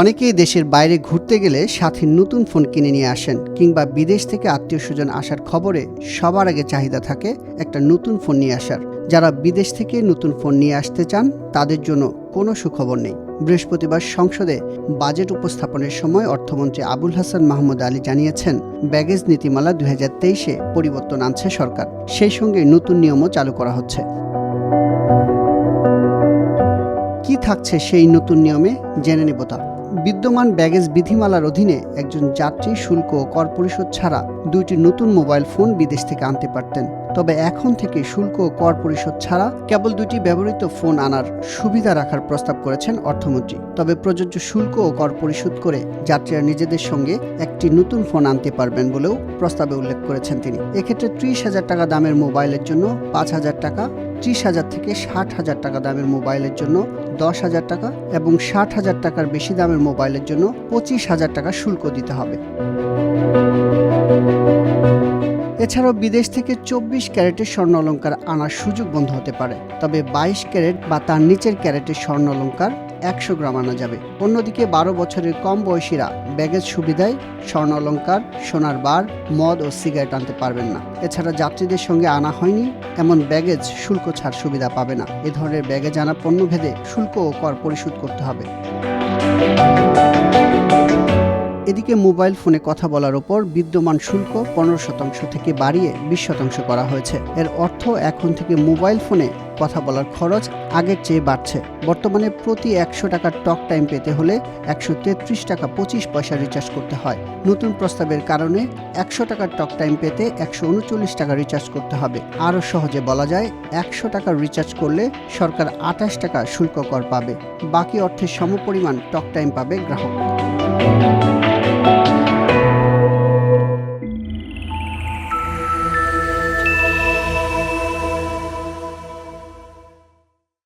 অনেকেই দেশের বাইরে ঘুরতে গেলে সাথে নতুন ফোন কিনে নিয়ে আসেন কিংবা বিদেশ থেকে আত্মীয় স্বজন আসার খবরে সবার আগে চাহিদা থাকে একটা নতুন ফোন নিয়ে আসার। যারা বিদেশ থেকে নতুন ফোন নিয়ে আসতে চান, তাদের জন্য কোনো সুখবর নেই। বৃহস্পতিবার সংসদে বাজেট উপস্থাপনের সময় অর্থমন্ত্রী আবুল হাসান মাহমুদ আলী জানিয়েছেন, ব্যাগেজ নীতিমালা দুই হাজার তেইশে পরিবর্তন আনছে সরকার। সেই সঙ্গে নতুন নিয়মও চালু করা হচ্ছে। কি থাকছে সেই নতুন নিয়মে? জেনে নেব তা। বিদ্যমান ব্যাগেজ বিধিমালার অধীনে একজন যাত্রী শুল্ক কর পরিশোধ ছাড়া দুইটি নতুন মোবাইল ফোন বিদেশ থেকে আনতে পারতেন। তবে এখন থেকে শুল্ক কর পরিশোধ ছাড়া কেবল দুইটি ব্যবহৃত ফোন আনার সুবিধা রাখার প্রস্তাব করেছেন অর্থমন্ত্রী। তবে প্রযোজ্য শুল্ক ও কর পরিশোধ করে যাত্রীরা নিজেদের সঙ্গে একটি নতুন ফোন আনতে পারবেন বলেও প্রস্তাবে উল্লেখ করেছেন তিনি। এক্ষেত্রে ত্রিশ হাজার টাকা দামের মোবাইলের জন্য পাঁচ হাজার টাকা ত্রিশ হাজার থেকে ষাট হাজার টাকা দামের মোবাইলের জন্য দশ হাজার টাকা এবং ষাট হাজার টাকার বেশি দামের মোবাইলের জন্য পঁচিশ হাজার টাকা শুল্ক দিতে হবে। এছাড়াও বিদেশ থেকে চব্বিশ ক্যারেটের স্বর্ণ অলঙ্কার আনার সুযোগ বন্ধ হতে পারে, তবে বাইশ ক্যারেট বা তার নিচের ক্যারেটের স্বর্ণ অলঙ্কার একশো গ্রাম আনা যাবে। অন্যদিকে বারো বছরের কম বয়সীরা ব্যাগেজ সুবিধায় স্বর্ণ অলঙ্কার সোনার বার, মদ ও সিগারেট আনতে পারবেন না। এছাড়া যাত্রীদের সঙ্গে আনা হয়নি, এমন ব্যাগেজ শুল্ক ছাড় সুবিধা পাবে না। এ ধরনের ব্যাগেজ আনা পণ্য ভেদে শুল্ক ও কর পরিশোধ করতে হবে। এদিকে মোবাইল ফোনে কথা বলার ওপর বিদ্যমান শুল্ক পনেরো শতাংশ থেকে বাড়িয়ে বিশ শতাংশ করা হয়েছে। এর অর্থ এখন থেকে মোবাইল ফোনে কথা বলার খরচ আগের চেয়ে বাড়ছে। বর্তমানে প্রতি একশো টাকার টক টাইম পেতে হলে একশো তেত্রিশ টাকা পঁচিশ পয়সা রিচার্জ করতে হয়। নতুন প্রস্তাবের কারণে একশো টাকার টক টাইম পেতে একশো উনচল্লিশ টাকা রিচার্জ করতে হবে। আরও সহজে বলা যায়, একশো টাকার রিচার্জ করলে সরকার আঠাশ টাকা শুল্ক কর পাবে। বাকি অর্থের সমপরিমাণ টক টাইম পাবে গ্রাহক।